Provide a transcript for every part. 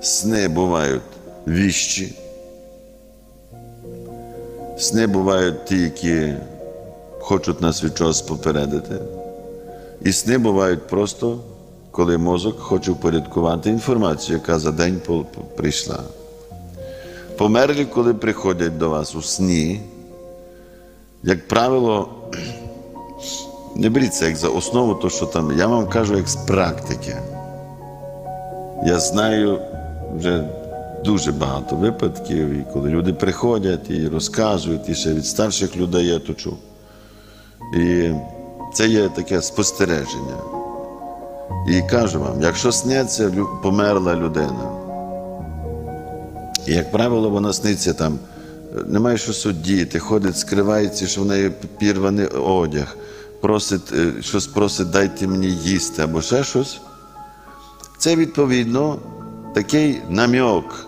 Сни бувають віщі. Сни бувають ті, які хочуть нас від чогось попередити. І сни бувають просто, коли мозок хоче впорядкувати інформацію, яка за день прийшла. Померлі, коли приходять до вас у сні, як правило, не беріть це як за основу, то що там, я вам кажу як з практики. Я знаю вже дуже багато випадків, і коли люди приходять і розказують, і ще від старших людей я то чув. І це є таке спостереження. І кажу вам, якщо сниться померла людина, і, як правило, вона сниться там, немає що судіти, ходить, скривається, що в неї пірваний одяг, просить, е, щось просить, дайте мені їсти або ще щось. Це відповідно такий намьок,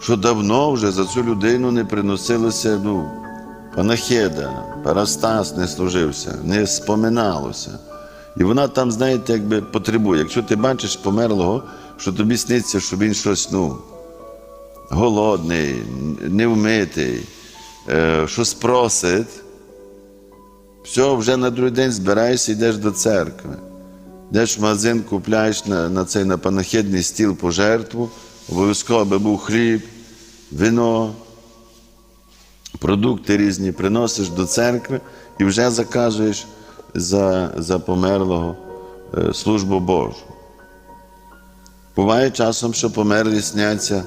що давно вже за цю людину не приносилося ну, панахеда, парастас не служився, не споминалося. І вона там, знаєте, якби потребує. Якщо ти бачиш померлого, що тобі сниться, що він щось, ну, голодний, невмитий, е, щось просить, все, вже на другий день збираєшся і йдеш до церкви. Йдеш в магазин, купляєш на, на цей на панахідний стіл пожертву, обов'язково аби був хліб, вино, продукти різні, приносиш до церкви і вже заказуєш за, за померлого е, службу Божу. Буває часом, що померлі сняться,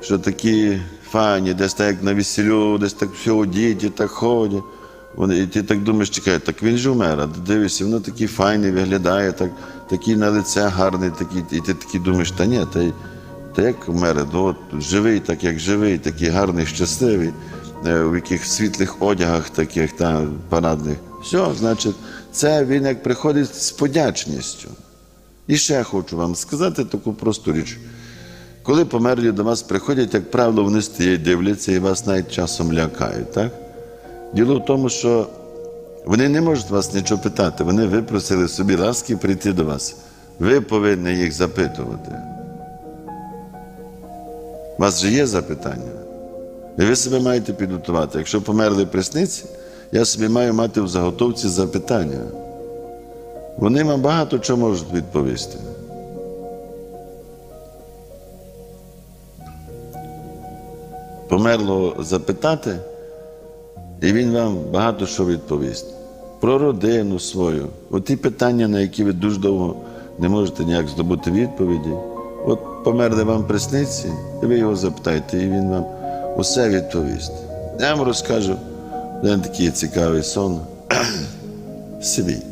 що такі файні, десь так як на весіллю, десь так все одіті, так ходять. Вони, і ти так думаєш, чекай, так він же вмер, а дивишся, воно такий файний виглядає, так, такий на лице гарний, такий, і ти такий думаєш, та ні, та, та як вмер, ну, от, живий, так як живий, такий гарний, щасливий, е, в яких світлих одягах таких та, парадних. Все, значить, це він як приходить з подячністю. І ще хочу вам сказати таку просту річ. Коли померлі до вас приходять, як правило, вони стоять, дивляться і вас навіть часом лякають, так? Діло в тому, що вони не можуть вас нічого питати. Вони випросили собі ласки прийти до вас. Ви повинні їх запитувати. У вас же є запитання. І ви себе маєте підготувати. Якщо померли присниці, я собі маю мати в заготовці запитання. Вони вам багато чого можуть відповісти. Померло запитати, і він вам багато що відповість. Про родину свою. От ті питання, на які ви дуже довго не можете ніяк здобути відповіді. От померли вам присниці, і ви його запитаєте, і він вам усе відповість. Я вам розкажу один такий цікавий сон. Свій.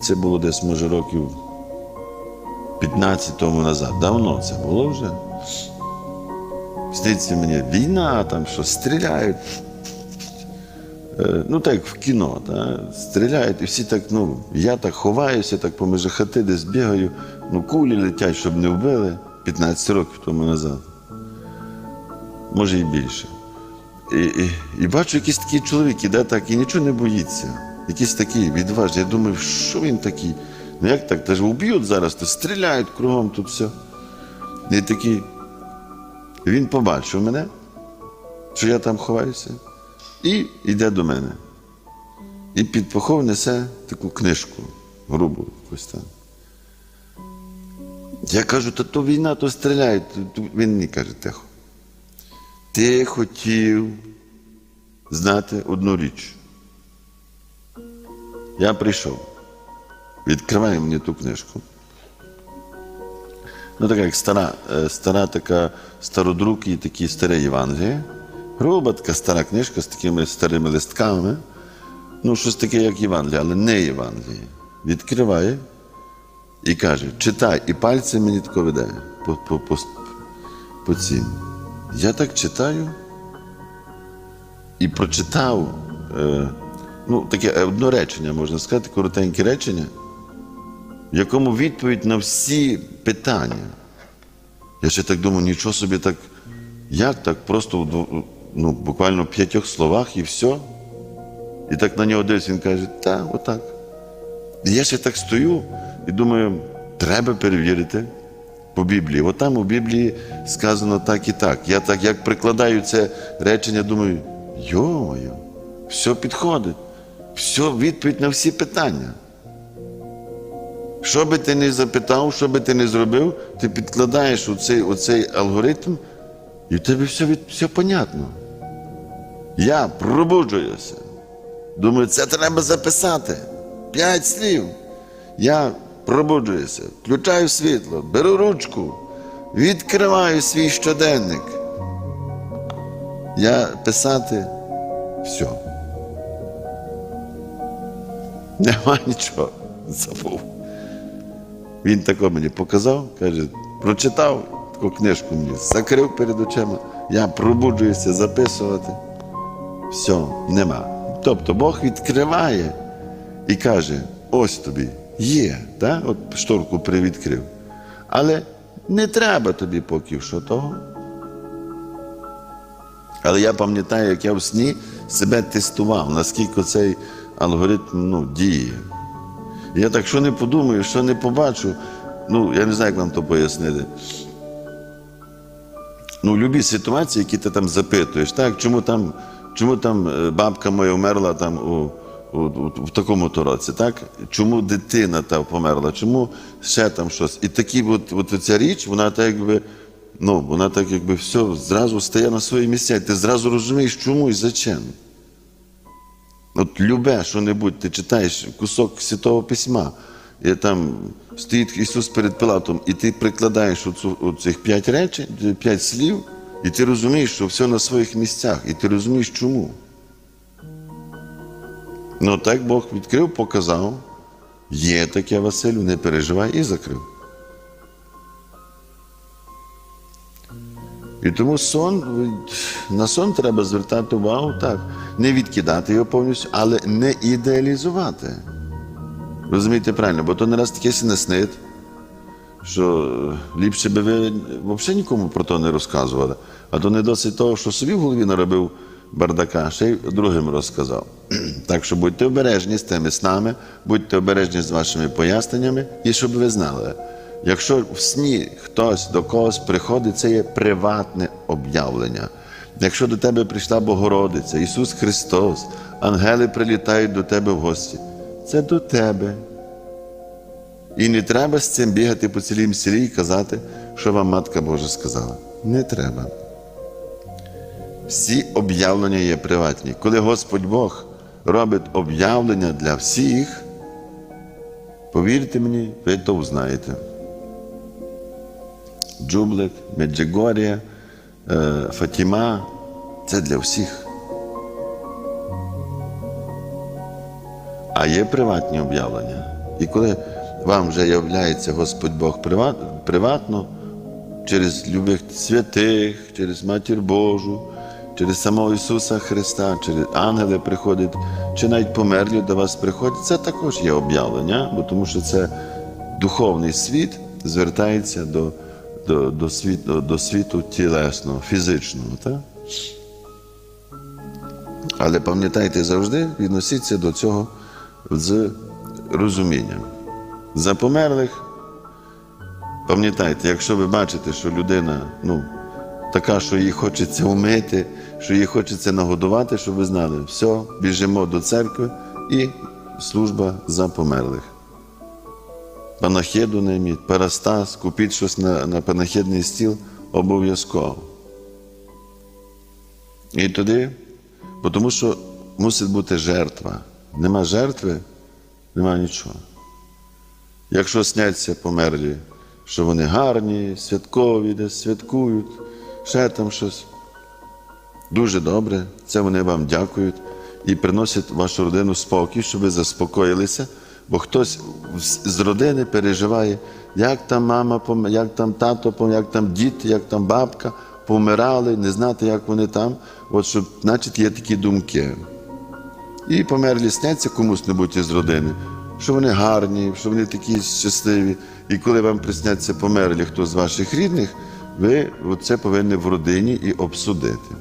Це було десь, може, років 15 тому назад. Давно це було вже. Сниться мені війна, там що стріляють. Е, Ну, так в кіно, та? стріляють, і всі так, ну, я так ховаюся, так поміж хати десь бігаю, ну, кулі летять, щоб не вбили 15 років тому назад. Може і більше. І, і, і бачу, якийсь такий чоловік іде так і нічого не боїться. Якийсь такий відважний. Я думаю, що він такий? Ну як так? Та ж вб'ють зараз, то стріляють кругом тут все. І такий. Він побачив мене, що я там ховаюся, і йде до мене. І під пахов несе таку книжку грубу якусь там. Я кажу, та то війна, то то- Він мені каже, тихо. Ти хотів знати одну річ. Я прийшов. Відкриває мені ту книжку. Ну, така як стара, е, стара така і такі старі Євангелії. Груба така стара книжка з такими старими листками. Ну, щось таке, як Євангеліє, але не Євангеліє. Відкриває і каже: читай, і пальцем мені тако веде по, по, по, по цім. Я так читаю і прочитав е, ну, таке одне речення, можна сказати, коротеньке речення в якому відповідь на всі питання. Я ще так думаю, нічого собі так, як так, просто ну, буквально в п'ятьох словах і все. І так на нього дивись, він каже, так, отак. І я ще так стою і думаю, треба перевірити, по Біблії. От там у Біблії сказано так і так. Я так як прикладаю це речення, думаю, йо-моє, все підходить, все відповідь на всі питання. Що би ти не запитав, що би ти не зробив, ти підкладаєш оцей, оцей алгоритм, і в тебе все, від, все понятно. Я пробуджуюся. Думаю, це треба записати. П'ять слів. Я пробуджуюся, включаю світло, беру ручку, відкриваю свій щоденник. Я писати все. Нема нічого. Забув. Він тако мені показав, каже, прочитав таку книжку мені, закрив перед очима, я пробуджуюся записувати. Все, нема. Тобто Бог відкриває і каже: ось тобі, є, так? от шторку привідкрив. Але не треба тобі поки що того. Але я пам'ятаю, як я в сні себе тестував, наскільки цей алгоритм ну, діє. Я так, що не подумаю, що не побачу, ну, я не знаю, як вам то пояснити. Ну, будь-якій ситуації, які ти там запитуєш, так, чому там, чому там е, бабка моя вмерла там у, у, у, в такому-то році, так? Чому дитина та померла, чому ще там щось. І такі от, от ця річ, вона так якби, ну, вона так якби все зразу стає на свої місця. Ти зразу розумієш, чому і зачем. От любе що-небудь, ти читаєш кусок Святого Письма, і там стоїть Ісус перед Пилатом, і ти прикладаєш оцю, оцих п'ять речень, п'ять слів, і ти розумієш, що все на своїх місцях, і ти розумієш, чому. Ну так Бог відкрив, показав, є таке Василю, не переживай і закрив. І тому сон, на сон треба звертати увагу так, не відкидати його повністю, але не ідеалізувати. Розумієте правильно, бо то не раз таке сі що ліпше би ви взагалі нікому про то не розказували. А то не досить того, що собі в голові наробив бардака, ще й другим розказав. Так що будьте обережні з тими снами, будьте обережні з вашими поясненнями, і щоб ви знали. Якщо в сні хтось до когось приходить, це є приватне об'явлення. Якщо до тебе прийшла Богородиця, Ісус Христос, ангели прилітають до тебе в гості, це до тебе. І не треба з цим бігати по цілім селі і казати, що вам Матка Божа сказала. Не треба. Всі об'явлення є приватні. Коли Господь Бог робить об'явлення для всіх, повірте мені, ви то знаєте. Джублик, Меджигорія, Фатіма це для всіх. А є приватні об'явлення. І коли вам вже являється Господь Бог приватно, через любих святих, через Матір Божу, через самого Ісуса Христа, через ангели приходять, чи навіть померлі до вас приходять, це також є об'явлення, бо тому що це духовний світ звертається до до, до, світу, до світу тілесного, фізичного. Так? Але пам'ятайте завжди, відносіться до цього з розумінням. За померлих, пам'ятайте, якщо ви бачите, що людина ну, така, що їй хочеться вмити, що їй хочеться нагодувати, щоб ви знали, все, біжимо до церкви і служба за померлих панахиду найміть, парастас, купіть щось на, на панахидний стіл обов'язково. І тоді, тому що мусить бути жертва. Нема жертви, нема нічого. Якщо сняться померлі, що вони гарні, святкові, десь святкують, ще там щось. Дуже добре, це вони вам дякують і приносять вашу родину спокій, щоб ви заспокоїлися. Бо хтось з родини переживає, як там мама, як там тато, як там діти, як там бабка помирали, не знати, як вони там. От щоб, значить, є такі думки. І померлі сняться комусь-небудь із родини, що вони гарні, що вони такі щасливі. І коли вам присняться померлі хто з ваших рідних, ви це повинні в родині і обсудити.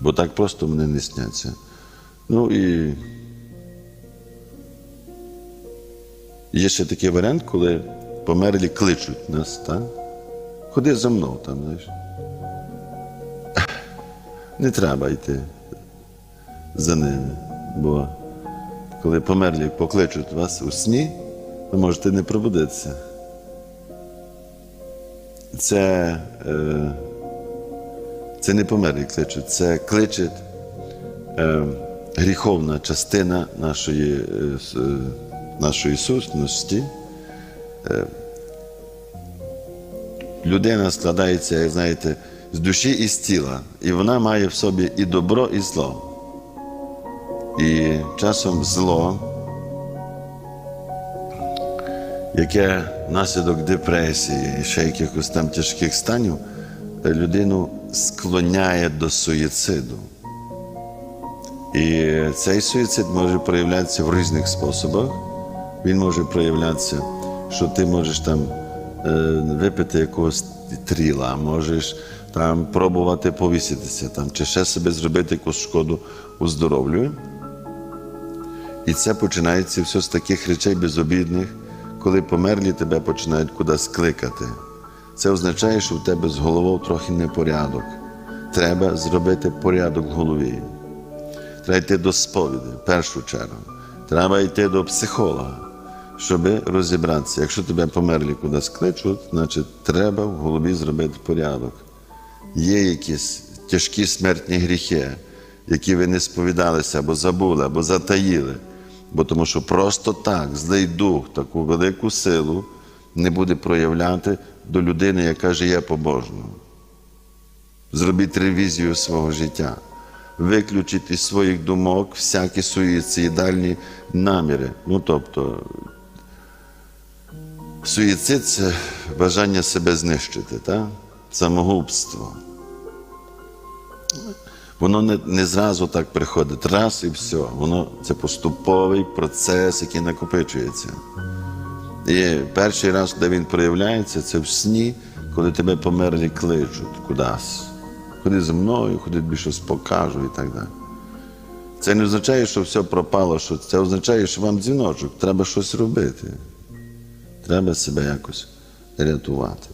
Бо так просто вони не сняться. Ну і Є ще такий варіант, коли померлі кличуть нас, так? Ходи за мною там, знаєш. Не треба йти за ними, бо коли померлі покличуть вас у сні, ви можете не пробудитися. Це, е, це не померлі кличуть, це кличе е, гріховна частина нашої, е, е, нашої сутності. Е, людина складається, як знаєте, з душі і з тіла, і вона має в собі і добро, і зло. І часом зло, яке внаслідок депресії і ще якихось там тяжких станів, людину склоняє до суїциду. І цей суїцид може проявлятися в різних способах. Він може проявлятися, що ти можеш там е, випити якогось тріла, можеш там пробувати повіситися, там, чи ще себе зробити якусь шкоду у здоров'ю. І це починається все з таких речей безобідних, коли померлі тебе починають кудись кликати. Це означає, що в тебе з головою трохи непорядок. Треба зробити порядок в голові. Треба йти до сповіді, в першу чергу. Треба йти до психолога, щоб розібратися. Якщо тебе померлі кудись кличуть, значить треба в голові зробити порядок. Є якісь тяжкі смертні гріхи, які ви не сповідалися, або забули, або затаїли. Бо тому що просто так злий дух таку велику силу не буде проявляти до людини, яка живе побожно. Зробіть ревізію свого життя, виключіть із своїх думок всякі суїцидальні наміри. Ну тобто, суїцид це бажання себе знищити, так? самогубство. Воно не, не зразу так приходить, раз і все. Воно це поступовий процес, який накопичується. І перший раз, де він проявляється, це в сні, коли тебе померлі кличуть кудись. Ходи зі мною, ходи тобі щось покажу і так далі. Це не означає, що все пропало, що це означає, що вам дзвіночок, треба щось робити. Треба себе якось рятувати.